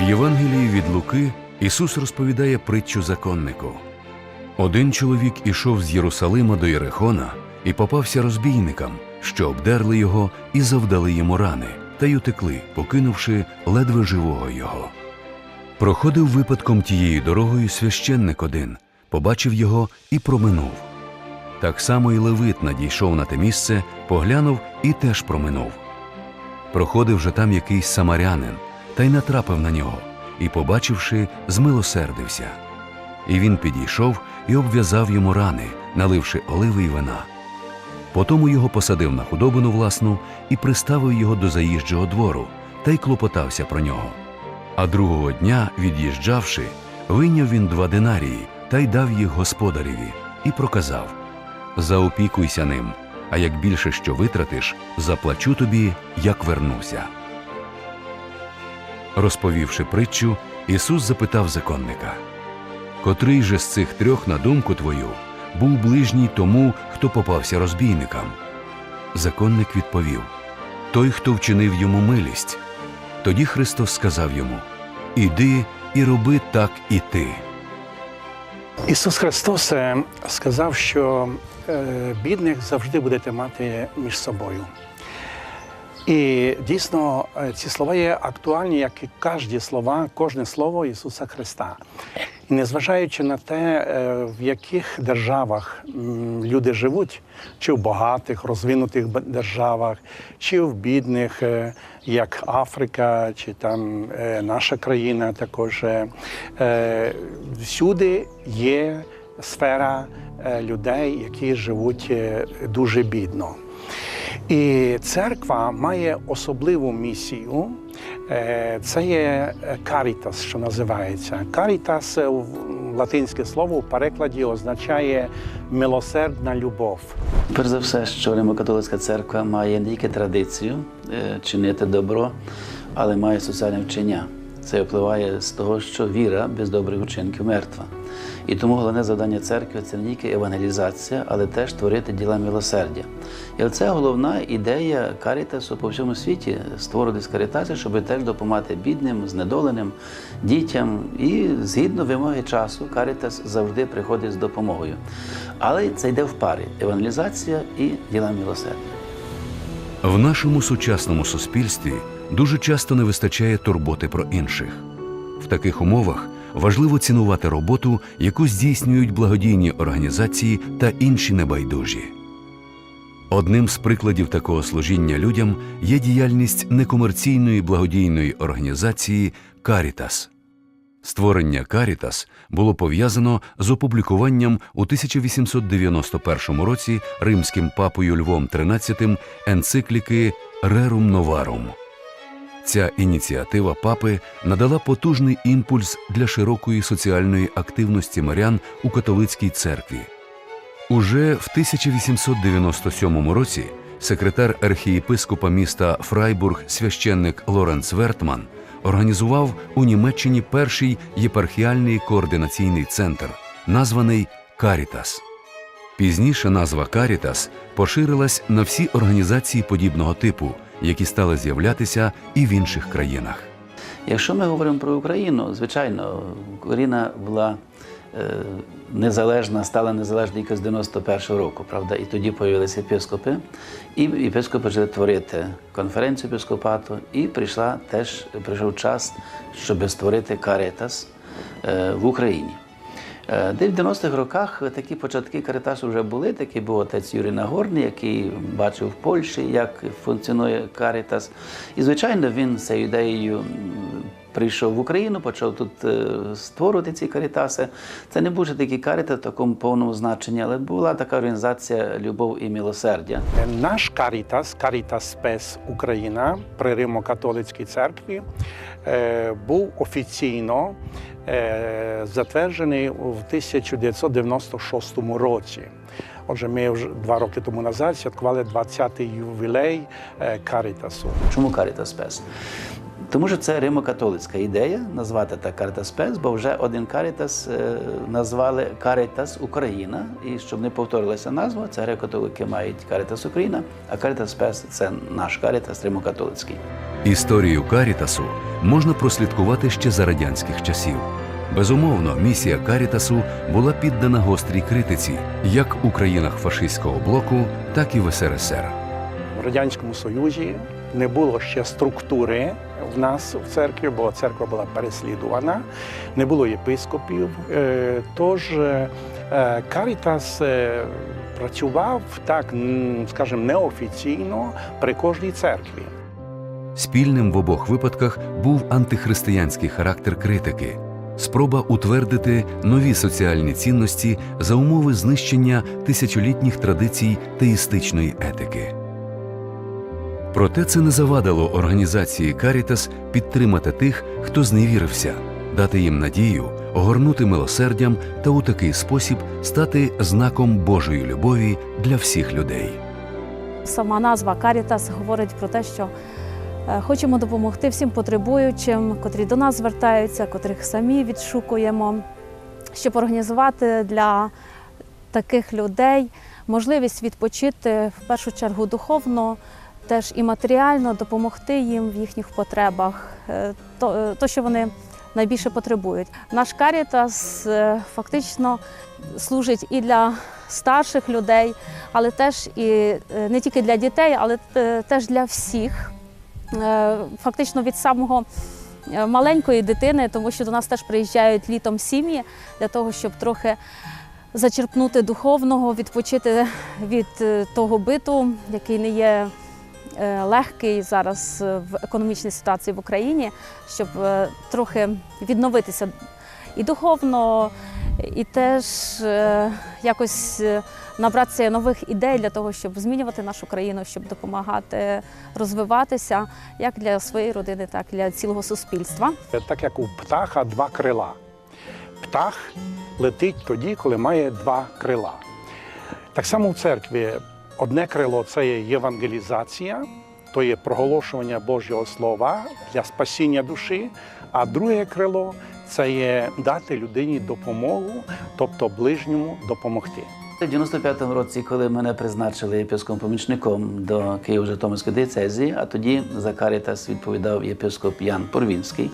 В Євангелії від Луки Ісус розповідає притчу законнику. Один чоловік ішов з Єрусалима до Єрихона і попався розбійникам, що обдерли його і завдали йому рани, та й утекли, покинувши ледве живого його. Проходив випадком тією дорогою священник один, побачив його і проминув. Так само і Левит надійшов на те місце, поглянув і теж проминув. Проходив же там якийсь самарянин, та й натрапив на нього, і, побачивши, змилосердився. І він підійшов і обв'язав йому рани, наливши оливи й вина. Потому його посадив на худобину власну і приставив його до заїжджого двору, та й клопотався про нього. А другого дня, від'їжджавши, вийняв він два динарії та й дав їх господареві, і проказав: Заопікуйся ним, а як більше що витратиш, заплачу тобі, як вернуся. Розповівши притчу, Ісус запитав законника: Котрий же з цих трьох, на думку твою, був ближній тому, хто попався розбійникам? Законник відповів: Той, хто вчинив йому милість. Тоді Христос сказав йому: Іди і роби так і ти. Ісус Христос е, сказав, що е, бідних завжди будете мати між собою. І дійсно е, ці слова є актуальні, як і кожні слова, кожне слово Ісуса Христа. І незважаючи на те, е, в яких державах люди живуть, чи в багатих, розвинутих державах, чи в бідних, е, як Африка, чи там наша країна також, всюди є сфера людей, які живуть дуже бідно. І церква має особливу місію. Е, Це є карітас, що називається. Карітас е, латинське слово в перекладі означає милосердна любов. Перш за все, що Римо-католицька церква має не тільки традицію е, чинити добро, але має соціальне вчення. Це впливає з того, що віра без добрих вчинків мертва. І тому головне завдання церкви це не тільки евангелізація, але теж творити діла милосердя. І це головна ідея карітасу по всьому світі створити карітаси, щоб теж допомагати бідним, знедоленим, дітям. І згідно вимоги часу, карітас завжди приходить з допомогою. Але це йде в парі евангелізація і діла милосердя. В нашому сучасному суспільстві дуже часто не вистачає турботи про інших. В таких умовах важливо цінувати роботу, яку здійснюють благодійні організації та інші небайдужі. Одним з прикладів такого служіння людям є діяльність некомерційної благодійної організації Карітас. Створення Карітас було пов'язано з опублікуванням у 1891 році римським папою Львом XIII енцикліки Рерум Новарум. Ця ініціатива папи надала потужний імпульс для широкої соціальної активності мирян у католицькій церкві. Уже в 1897 році секретар архієпископа міста Фрайбург священник Лоренц Вертман організував у Німеччині перший єпархіальний координаційний центр, названий Карітас. Пізніше назва Карітас поширилась на всі організації подібного типу, які стали з'являтися і в інших країнах. Якщо ми говоримо про Україну, звичайно, Україна була е, незалежна, стала незалежною з 91-го року, правда, і тоді з'явилися епископи, і епископи почали творити конференцію епископату, і прийшла теж прийшов час, щоб створити каретас е, в Україні. Е, Де в 90-х роках такі початки Каритасу вже були. Такий був отець Юрій Нагорний, який бачив в Польщі, як функціонує Каритас. І, звичайно, він цією ідеєю прийшов в Україну, почав тут е, створювати ці карітаси. Це не був такий карітас в такому повному значенні, але була така організація Любов і милосердя. Е, Наш карітас, Карітас Спес Україна при Римо-католицькій церкві, е, був офіційно затверджений у 1996 році. Отже, ми вже два роки тому назад святкували 20-й ювілей Карітасу. Чому Карітас Спес? Тому що це римокатолицька ідея назвати так Caritas Spes, бо вже один Caritas е, назвали Caritas Україна. І щоб не повторилася назва, це греко-католики мають Caritas Україна, а Caritas Spes – це наш Caritas римокатолицький. Історію Карітасу можна прослідкувати ще за радянських часів. Безумовно, місія Карітасу була піддана гострій критиці як у країнах фашистського блоку, так і в СРСР. В Радянському Союзі не було ще структури в нас в церкві, бо церква була переслідувана, не було єпископів. Е, Тож е, Карітас е, працював так, скажімо, неофіційно при кожній церкві. Спільним в обох випадках був антихристиянський характер критики, спроба утвердити нові соціальні цінності за умови знищення тисячолітніх традицій теїстичної етики. Проте це не завадило організації Карітас підтримати тих, хто зневірився, дати їм надію, огорнути милосердям та у такий спосіб стати знаком Божої любові для всіх людей. Сама назва Карітас говорить про те, що е, хочемо допомогти всім потребуючим, котрі до нас звертаються, котрих самі відшукуємо, щоб організувати для таких людей можливість відпочити в першу чергу духовно, теж і матеріально допомогти їм в їхніх потребах, е, то, е, то що вони найбільше потребують. Наш Карітас е, фактично служить і для старших людей, але теж і не тільки для дітей, але теж для всіх. Фактично від самого маленької дитини, тому що до нас теж приїжджають літом сім'ї для того, щоб трохи зачерпнути духовного, відпочити від того биту, який не є легкий зараз е, в економічній ситуації в Україні, щоб е, трохи відновитися і духовно, і теж е, якось е, набратися нових ідей для того, щоб змінювати нашу країну, щоб допомагати розвиватися як для своєї родини, так і для цілого суспільства. Так як у птаха два крила. Птах летить тоді, коли має два крила. Так само в церкві одне крило це є євангелізація, то є проголошування Божого Слова для спасіння душі, а друге крило це є дати людині допомогу, тобто ближньому допомогти. У 95-му році, коли мене призначили єпископом помічником до Києво-Житомирської диецезії, а тоді за Карітас відповідав єпископ Ян Порвінський,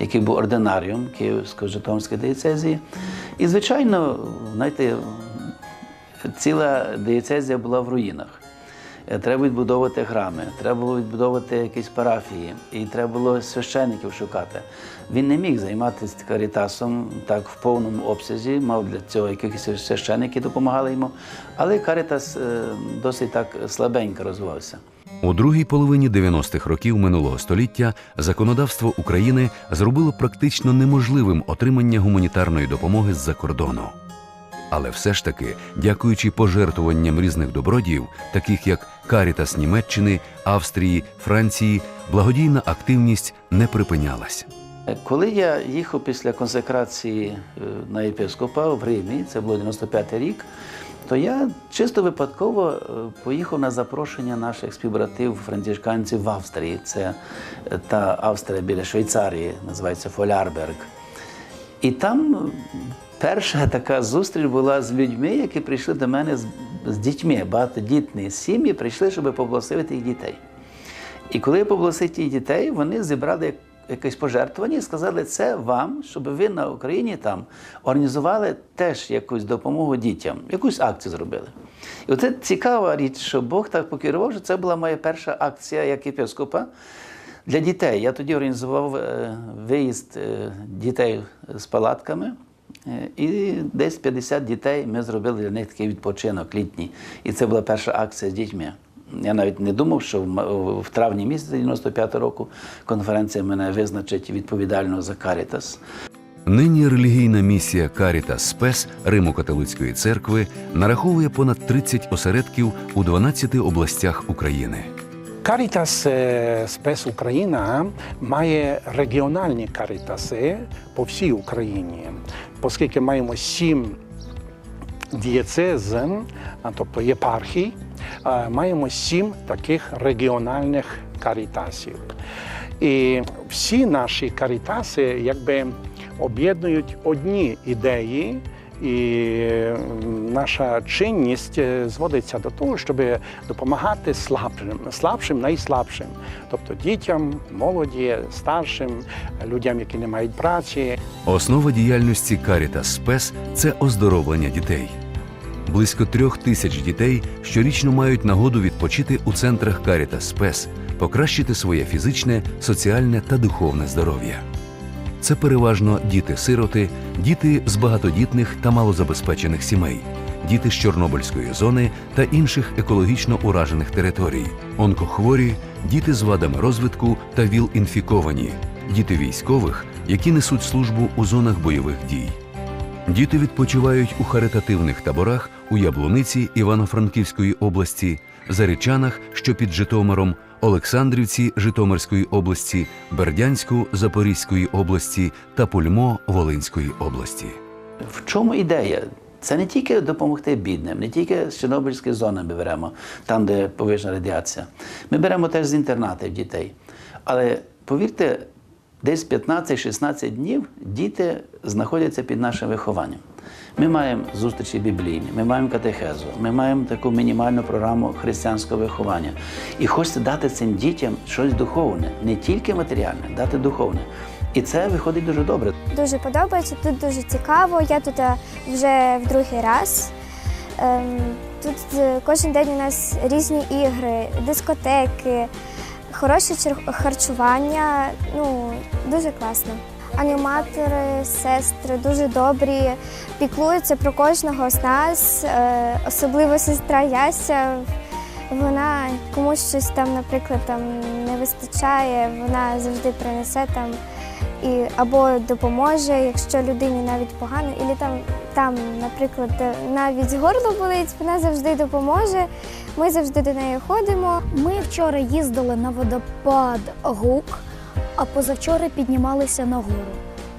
який був ординаріум Київсько-Житомирської диецезії. І, звичайно, знаєте, ціла диецезія була в руїнах. Е, Треба відбудовувати храми, треба було відбудовувати якісь парафії, і треба було священників шукати. Він не міг займатися карітасом так в повному обсязі, мав для цього якихось священники допомагали йому, але карітас е, досить так слабенько розвивався. У другій половині 90-х років минулого століття законодавство України зробило практично неможливим отримання гуманітарної допомоги з-за кордону. Але все ж таки, дякуючи пожертвуванням різних добродіїв, таких як Карітас Німеччини, Австрії, Франції, благодійна активність не припинялась. Коли я їхав після консекрації е, на єпископа в Римі, це було 95-й рік, то я чисто випадково е, поїхав на запрошення наших співбратів францішканців в Австрії. Це е, та Австрія біля Швейцарії, називається Фолярберг. І там перша така зустріч була з людьми, які прийшли до мене з, з дітьми. Багатодітні сім'ї прийшли, щоб поблагословити їх дітей. І коли я поблагословив тих дітей, вони зібрали якесь пожертвування і сказали, це вам, щоб ви на Україні там організували теж якусь допомогу дітям, якусь акцію зробили. І оце цікава річ, що Бог так покерував, що це була моя перша акція як єпископа для дітей. Я тоді організував е, виїзд е, дітей з палатками. Е, І десь 50 дітей ми зробили для них такий відпочинок літній. І це була перша акція з дітьми. Я навіть не думав, що в травні місяці 95 року конференція мене визначить відповідального за Карітас. Нині релігійна місія Карітас Спес Римо-католицької церкви нараховує понад 30 осередків у 12 областях України. Карітас Спес Україна має регіональні карітаси по всій Україні, оскільки маємо сім дієцез, тобто єпархій, маємо сім таких регіональних карітасів. І всі наші карітаси якби об'єднують одні ідеї. І наша чинність е, зводиться до того, щоб допомагати слабшим, слабшим, найслабшим, тобто дітям, молоді, старшим, людям, які не мають праці. Основа діяльності Caritas Спес це оздоровлення дітей. Близько трьох тисяч дітей щорічно мають нагоду відпочити у центрах Caritas Спес, покращити своє фізичне, соціальне та духовне здоров'я. Це переважно діти-сироти, діти з багатодітних та малозабезпечених сімей, діти з Чорнобильської зони та інших екологічно уражених територій, онкохворі, діти з вадами розвитку та ВІЛ-інфіковані, діти військових, які несуть службу у зонах бойових дій. Діти відпочивають у харитативних таборах у Яблуниці Івано-Франківської області, Зарічанах, що під Житомиром, Олександрівці Житомирської області, Бердянську Запорізької області та Пульмо Волинської області. В чому ідея? Це не тільки допомогти бідним, не тільки з Чорнобильської зони ми беремо, там, де повищена радіація. Ми беремо теж з інтернатів дітей. Але повірте, десь 15-16 днів діти знаходяться під нашим вихованням. Ми маємо зустрічі біблійні, ми маємо катехезу, ми маємо таку мінімальну програму християнського виховання. І хочеться дати цим дітям щось духовне, не тільки матеріальне, дати духовне. І це виходить дуже добре. Дуже подобається, тут дуже цікаво. Я тут е, вже в другий раз. Ем, Тут е, кожен день у нас різні ігри, дискотеки, хороше харчування. Ну, дуже класно. Аніматори, сестри дуже добрі, піклуються про кожного з нас, е, особливо сестра Яся. Вона комусь щось там, наприклад, там не вистачає, вона завжди принесе там і або допоможе, якщо людині навіть погано, і там, там, наприклад, навіть горло болить, вона завжди допоможе. Ми завжди до неї ходимо. Ми вчора їздили на водопад Гук, а позавчора піднімалися на гору.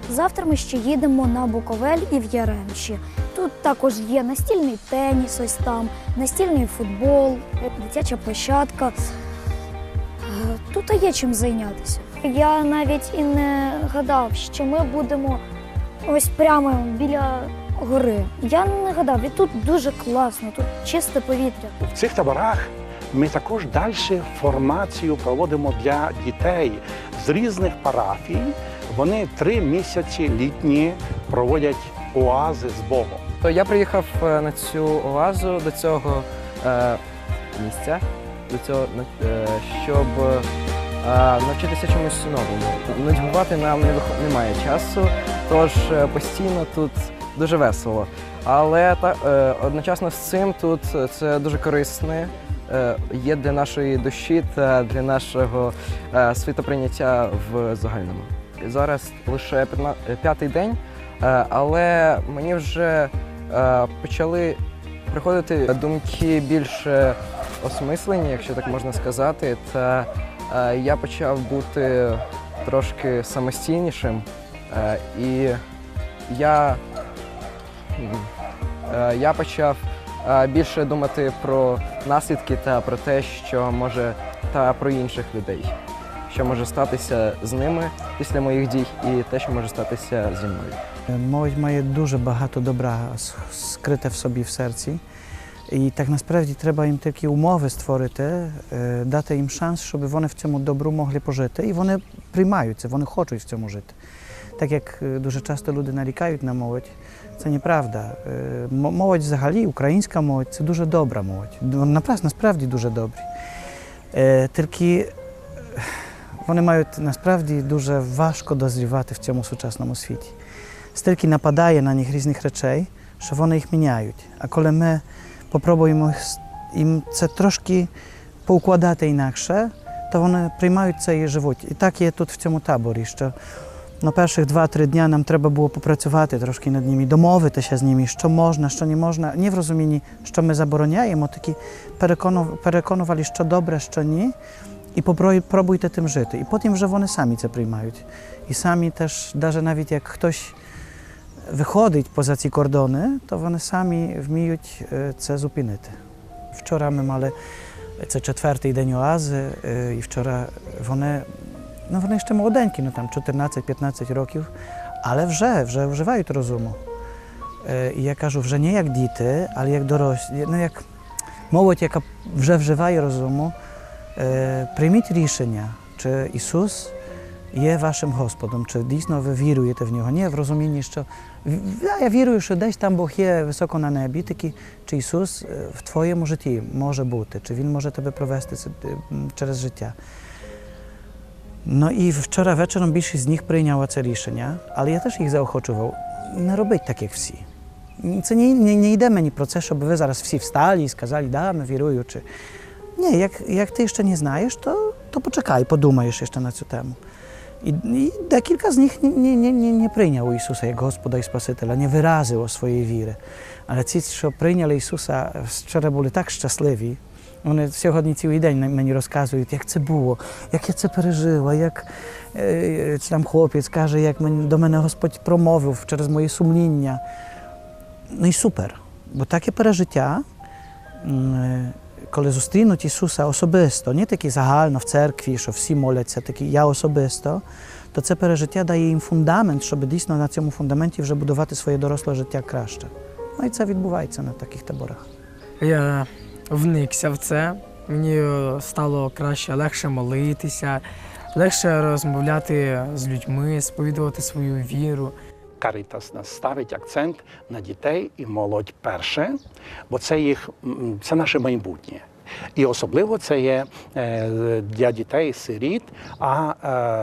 Завтра ми ще їдемо на Буковель і в Яремчі. Тут також є настільний теніс, ось там, настільний футбол, дитяча площадка. Тут є чим зайнятися. Я навіть і не гадав, що ми будемо ось прямо біля гори. Я не гадав, і тут дуже класно, тут чисте повітря. В цих таборах ми також далі формацію проводимо для дітей різних парафій. Вони три місяці літні проводять оази з Богом. Я приїхав е, на цю оазу до цього е, місця, до цього, е, щоб е, навчитися чомусь новому. Нудьгувати нам не немає часу, тож е, постійно тут дуже весело. Але та, е, одночасно з цим тут е, це дуже корисне. Е, Є для нашої душі та для нашого е, світоприйняття в загальному. Зараз лише п'ятий день, е, але мені вже е, почали приходити думки більш е, осмислені, якщо так можна сказати. Та е, я почав бути трошки самостійнішим. Е, І я, е, я почав е, більше думати про наслідки та про те, що може та про інших людей, що може статися з ними після моїх дій, і те, що може статися зі мною. Молодь має дуже багато добра скрите в собі в серці. І так насправді треба їм такі умови створити, е, дати їм шанс, щоб вони в цьому добру могли пожити. І вони приймають це, вони хочуть в цьому жити. Так як е, дуже часто люди нарікають на молодь, це неправда. Е, Молодь взагалі, українська молодь це дуже добра молодь. Насправді дуже добрі. Е, Тільки е, вони мають насправді дуже важко дозрівати в цьому сучасному світі. Стільки нападає на них різних речей, що вони їх міняють. А коли ми попробуємо їм це трошки поукладати інакше, то вони приймають це і живуть. І так є тут в цьому таборі, що на перших два-три дня нам треба було попрацювати трошки над ними, домовитися з ними, що можна, що не можна. Не в розумінні, що ми забороняємо, такі перекону- переконували, що добре, що ні. І попро- пробуйте тим жити. І потім вже вони самі це приймають. І самі теж, навіть навіть як хтось виходить поза ці кордони, то вони самі вміють е, це зупинити. Вчора ми мали це четвертий день оази, е, і вчора вони ну вони ще молоденькі, ну там 14-15 років, але вже, вже вживають розуму. Е, І я кажу, вже не як діти, але як дорослі, ну як молодь, яка вже вживає розуму, е, прийміть рішення, чи Ісус є вашим Господом, чи дійсно ви віруєте в нього. Ні, в розумінні, що в- я, я вірую, що десь там Бог є високо на небі, такі, чи Ісус е, в твоєму житті може бути, чи Він може тебе провести це, е, м, через життя. Ну і вчора вечором більшість з них прийняла це рішення, але я теж їх заохочував, не робіть так, як всі. Це не, не, не йде мені про це, щоб ви зараз всі встали і сказали, да, ми віруючи. Ні, як, як ти ще не знаєш, то, то почекай, подумаєш ще на цю тему. І, і декілька з них не, не, не, не, не прийняли Ісуса як Господа і Спасителя, не виразило своєї віри. Але ці, що прийняли Ісуса, вчора були так щасливі. Вони сьогодні цілий день мені розказують, як це було, як я це пережила, як е, там хлопець каже, як мені, до мене Господь промовив через мої сумління. Ну і супер. Бо таке пережиття, е, коли зустрінуть Ісуса особисто, не такі загально в церкві, що всі моляться, такі я особисто, то це пережиття дає їм фундамент, щоб дійсно на цьому фундаменті вже будувати своє доросле життя краще. Ну і це відбувається на таких таборах. Я вникся в це. Мені е, стало краще, легше молитися, легше розмовляти з людьми, сповідувати свою віру. Карітас нас ставить акцент на дітей і молодь перше, бо це їх це наше майбутнє. І особливо це є е, для дітей сиріт, а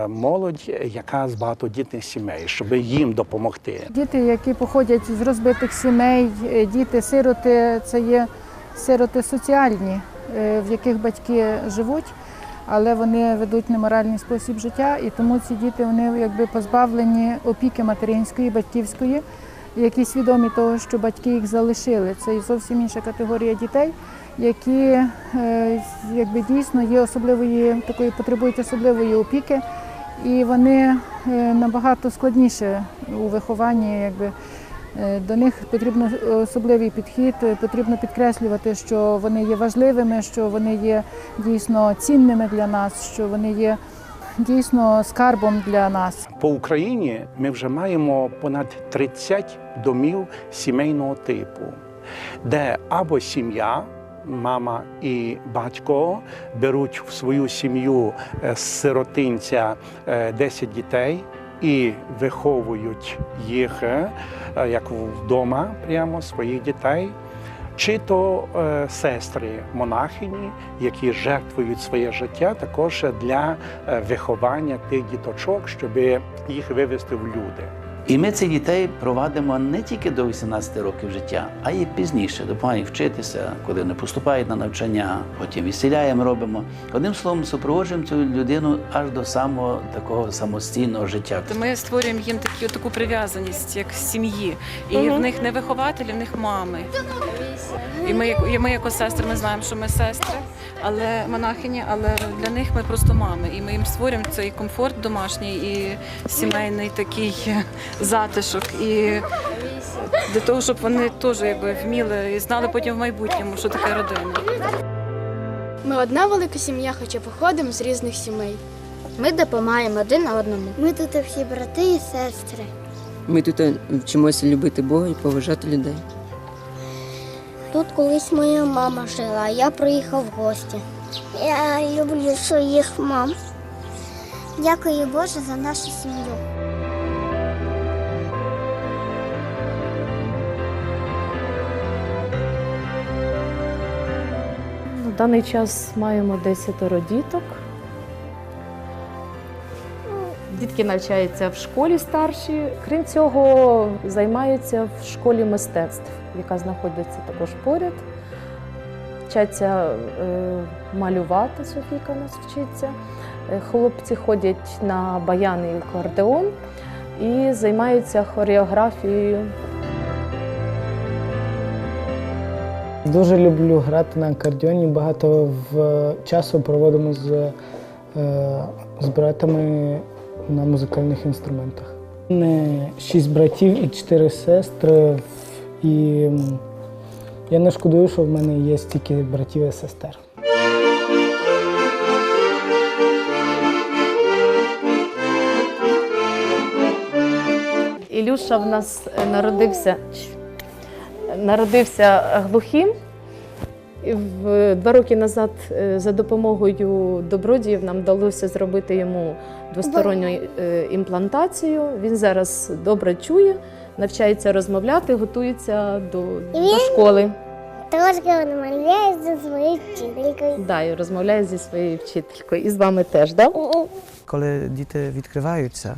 е, молодь, яка з багатодітних сімей, щоб їм допомогти. Діти, які походять з розбитих сімей, е, діти, сироти, це є сироти соціальні, е, в яких батьки живуть, але вони ведуть неморальний спосіб життя, і тому ці діти вони якби позбавлені опіки материнської, батьківської, які свідомі того, що батьки їх залишили. Це зовсім інша категорія дітей, які е, якби дійсно є особливої такої, потребують особливої опіки. І вони е, набагато складніше у вихованні. Якби. Е, До них потрібно особливий підхід, е, потрібно підкреслювати, що вони є важливими, що вони є дійсно цінними для нас, що вони є дійсно скарбом для нас. По Україні ми вже маємо понад 30 домів сімейного типу, де або сім'я, мама і батько беруть в свою сім'ю е, з сиротинця е, 10 дітей. І виховують їх е, як вдома, прямо своїх дітей, чи то е, сестри монахині, які жертвують своє життя також для е, виховання тих діточок, щоб їх вивести в люди. І ми цих дітей провадимо не тільки до 18 років життя, а й пізніше. Допомагаємо їх вчитися, коли вони поступають на навчання, потім відселяємо, робимо. Одним словом, супроводжуємо цю людину аж до самого такого самостійного життя. Ми створюємо їм таку, таку прив'язаність, як сім'ї. І в них не вихователі, в них мами. І ми, як- і ми, як сестри, ми знаємо, що ми сестри, але монахині, але для них ми просто мами. І ми їм створюємо цей комфорт домашній і сімейний такий затишок. І для того, щоб вони теж якби вміли і знали потім в майбутньому, що таке родина. Ми одна велика сім'я, хоча походимо з різних сімей. Ми допомагаємо один одному. Ми тут всі брати і сестри. Ми тут вчимося любити Бога і поважати людей. Тут колись моя мама жила, а я приїхав в гості. Я люблю своїх мам. Дякую Боже за нашу сім'ю. На даний час маємо 10 діток. Дітки навчаються в школі старші. Крім цього, займаються в школі мистецтв, яка знаходиться також поряд. Вчаться е, малювати, Софійка нас вчиться. Е, Хлопці ходять на баян і акордеон і займаються хореографією. Дуже люблю грати на акордеоні. Багато в часу проводимо з, е, з братами на музикальних інструментах. не шість братів і чотири сестри. І я не шкодую, що в мене є стільки братів і сестер. Ілюша в нас народився народився глухим. В- Два роки назад е, за допомогою добродіїв нам вдалося зробити йому двосторонню е, імплантацію. Він зараз добре чує, навчається розмовляти, готується до, до школи. Трошки розмовляє зі своєю вчителькою. Да, і розмовляє зі своєю вчителькою. І з вами теж, так? Да? Коли діти відкриваються,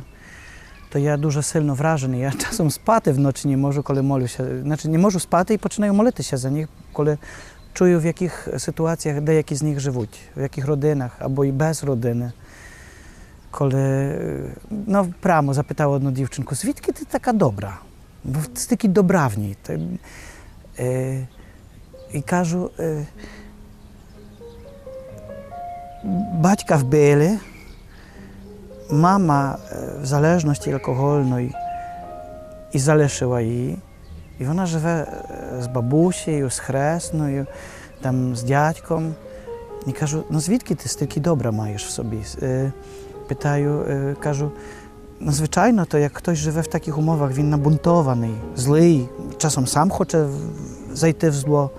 то я дуже сильно вражений. Я часом спати вночі не можу, коли молюся. Значить, не можу спати і починаю молитися за них, коли чую, в яких ситуаціях деякі з них живуть, в яких родинах або і без родини. Коли е, ну, прямо запитав одну дівчинку, звідки ти така добра? Бо стільки добра в ній. Та, е, і кажу, е, батька вбили, mama w zależności alkoholnej i залишила її. І вона живе е, з бабусею, з хресною, там, з дядьком. І кажу, ну звідки ти стільки добра маєш в собі? Е, Питаю, е, кажу, ну звичайно, то як хтось живе в таких умовах, він набунтований, злий, часом сам хоче в- зайти в зло.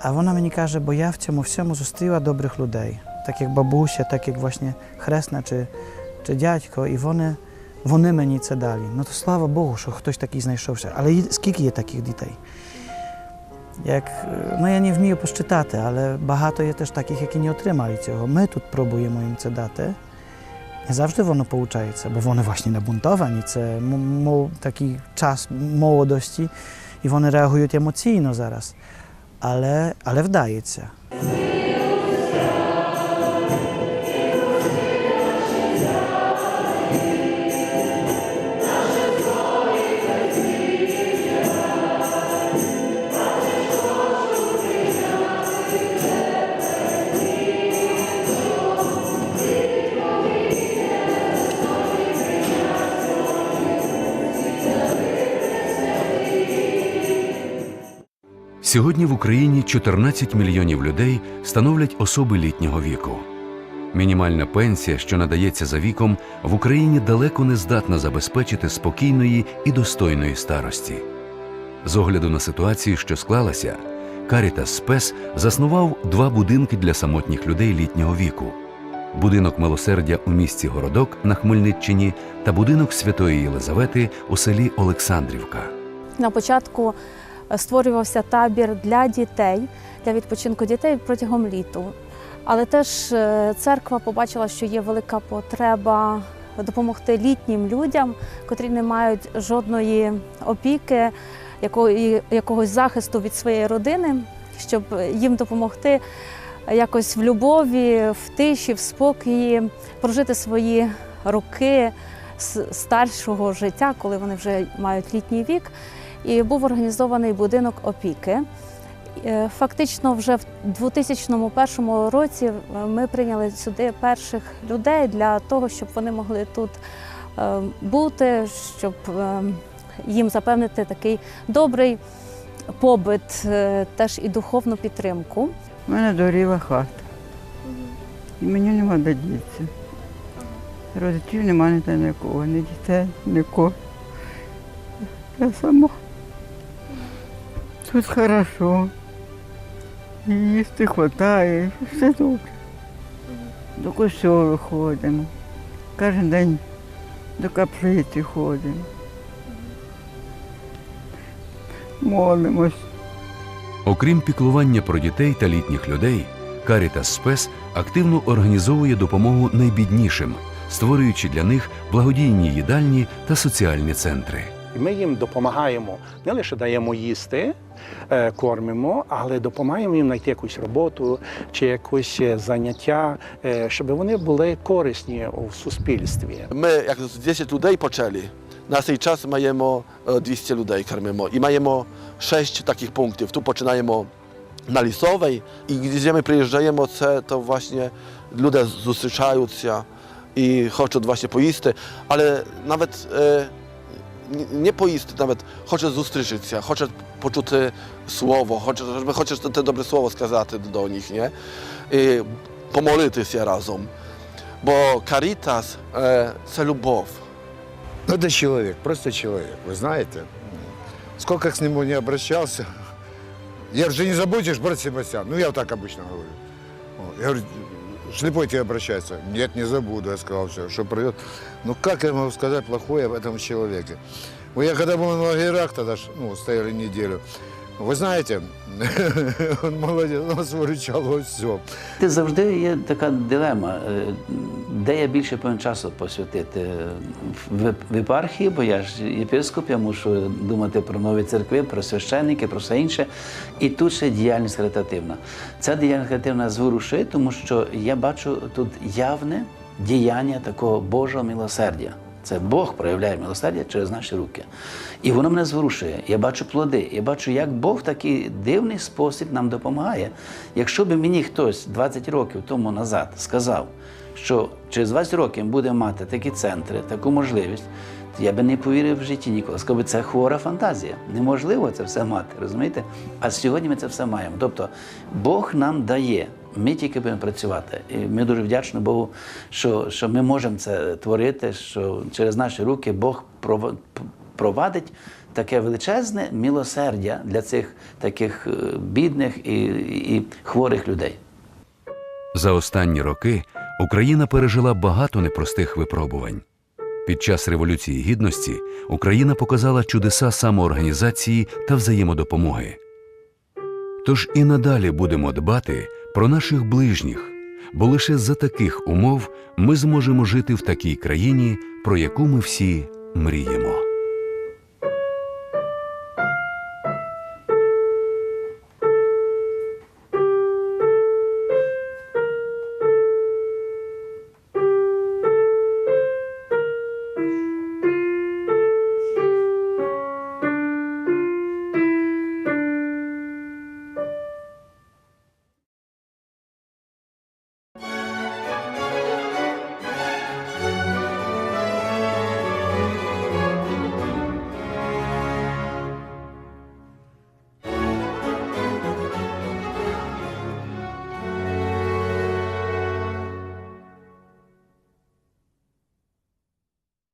А вона мені каже, бо я в цьому всьому зустріла добрих людей, так як бабуся, так як власне хресна чи, чи дядько, і вони, вони мені це дали. Ну то слава Богу, що хтось такий знайшовся. Але є- скільки є таких дітей? Як, е, ну я не вмію посчитати, але багато є теж таких, які не отримали цього. Ми тут пробуємо їм це дати. Не завжди воно виходить, бо вони właśnie набунтовані. Це м- м- такий час молодості, і вони реагують емоційно зараз. Але, але вдається. Сьогодні в Україні 14 мільйонів людей становлять особи літнього віку. Мінімальна пенсія, що надається за віком, в Україні далеко не здатна забезпечити спокійної і достойної старості. З огляду на ситуацію, що склалася, Карітас Спес заснував два будинки для самотніх людей літнього віку: будинок милосердя у місті Городок на Хмельниччині та будинок Святої Єлизавети у селі Олександрівка. На початку створювався табір для дітей, для відпочинку дітей протягом літу. Але теж е, церква побачила, що є велика потреба допомогти літнім людям, котрі не мають жодної опіки, якогось захисту від своєї родини, щоб їм допомогти якось в любові, в тиші, в спокої прожити свої роки старшого життя, коли вони вже мають літній вік. І був організований будинок опіки. Е, Фактично, вже в 2001 році е, ми прийняли сюди перших людей для того, щоб вони могли тут е, бути, щоб їм запевнити такий добрий побит, теж і духовну підтримку. У мене доріла хата. І мені нема де дітися. Родичів нема ніде нікого, ні дітей, нікого. Я сама. Тут хорошо. І їсти вистачає, все добре. До костюлу ходимо. Кожен день до каплиці ходимо. Молимось. Окрім піклування про дітей та літніх людей, Карітас Спес активно організовує допомогу найбіднішим, створюючи для них благодійні їдальні та соціальні центри. І Ми їм допомагаємо, не лише даємо їсти, е, кормимо, але допомагаємо їм знайти якусь роботу чи якесь е, заняття, е, щоб вони були корисні у суспільстві. My, jak z 10 ludzi poczęli, na tej czas mamy e, 200 ludzi karmimy i mamy 6 takich punktów. Tu poczynamy na Lisowej i gdzie my przyjeżdżamy, to właśnie ludzie zустрічаją się i chcą właśnie poisty, ale nawet e, nie- nie poisty, nawet chcą zустрічатися się, chcą poczuć słowo, chcą, żeby chociaż te, te dobre słowo skazać do nich, nie? I pomolity się razem. Bo Caritas e, це любов. Ну, это человек, просто человек, вы знаете. Сколько к нему не обращался. Я же не забудешь, брат Себастьян. Ну, я вот так обычно говорю. Вот. Я говорю, слепой тебе обращается. Нет, не забуду, я сказал все, что придет. Ну, как я могу сказать плохое об этом человеке? Вот я когда был на лагерях, тогда ну, стояли неделю, вы знаете, он молодец, он нас выручал во всем. Ти завжди є така дилема, е, де я більше повинен часу посвятити в в єпархії, бо я ж єпископ, я мушу думати про нові церкви, про священники, про все інше. І тут ще діяльність каритативна. Ця діяльність каритативна зворушує, тому що я бачу тут явне діяння такого Божого милосердя. Це Бог проявляє милосердя через наші руки. І воно мене зворушує. Я бачу плоди. Я бачу, як Бог в такий дивний спосіб нам допомагає. Якщо б мені хтось 20 років тому назад сказав, що через 20 років будемо мати такі центри, таку можливість, то я би не повірив в житті ніколи. Сказав би, це хвора фантазія. Неможливо це все мати, розумієте? А сьогодні ми це все маємо. Тобто Бог нам дає. Ми тільки будемо працювати. І ми дуже вдячні Богу, що, що ми можемо це творити, що через наші руки Бог провадить таке величезне милосердя для цих таких е, бідних і, і хворих людей. За останні роки Україна пережила багато непростих випробувань. Під час Революції Гідності Україна показала чудеса самоорганізації та взаємодопомоги. Тож і надалі будемо дбати про наших ближніх, бо лише за таких умов ми зможемо жити в такій країні, про яку ми всі мріємо.